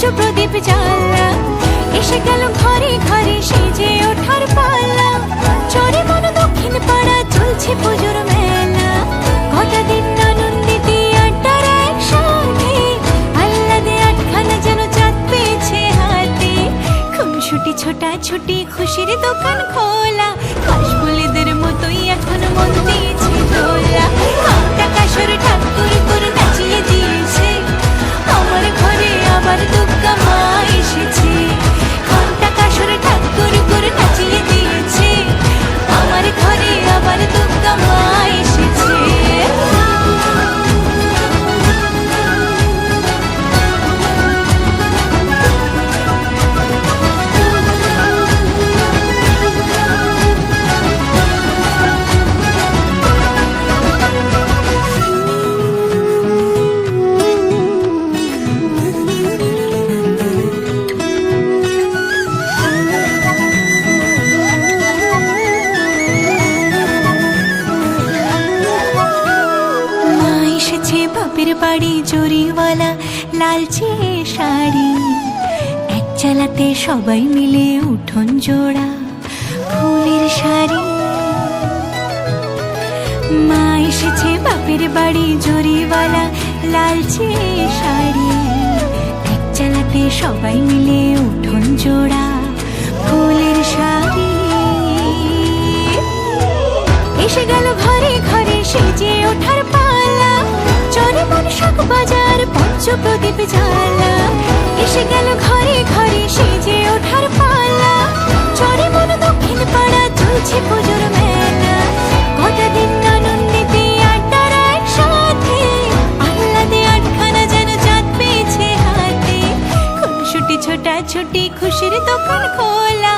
জ্বালা। এসে গেল ঘরে ঘরে সেজে ওঠার পালা। চরে মন দক্ষিণ পাড়া চলছে পুজোর মেলা। কটা দিন আনন্দিতে আড্ডার একসাথে। আল্লাদে আটখানা যেন চাঁদ হাতে। খুনসুটি ছোটা ছুটি খুশির দোকান খোলা। কাশফুলিদের মতোই এখন মন দিয়েছে দোলা। এসেছে বাপের বাড়ি জরিওয়ালা লালচে শাড়ি। এক চালাতে সবাই মিলে উঠোন জোড়া ফুলের শাড়ি। মা এসেছে বাপের বাড়ি জরিওয়ালা লালচে শাড়ি। এক চালাতে সবাই মিলে উঠোন জোড়া ফুলের শাড়ি। এসে গেল ঘরে ঘরে সেজে ওঠার বাজার পঞ্চ প্রদীপ জ্বালা। এসে গেল ঘরে ঘরে সেজে ওঠার পালা। চরে মন দক্ষিণ পাড়া চলছে পুজোর মেলা। কটা দিন একসাথে পেয়েছে হাতে। ছোটা ছুটি খুশির দোকান খোলা।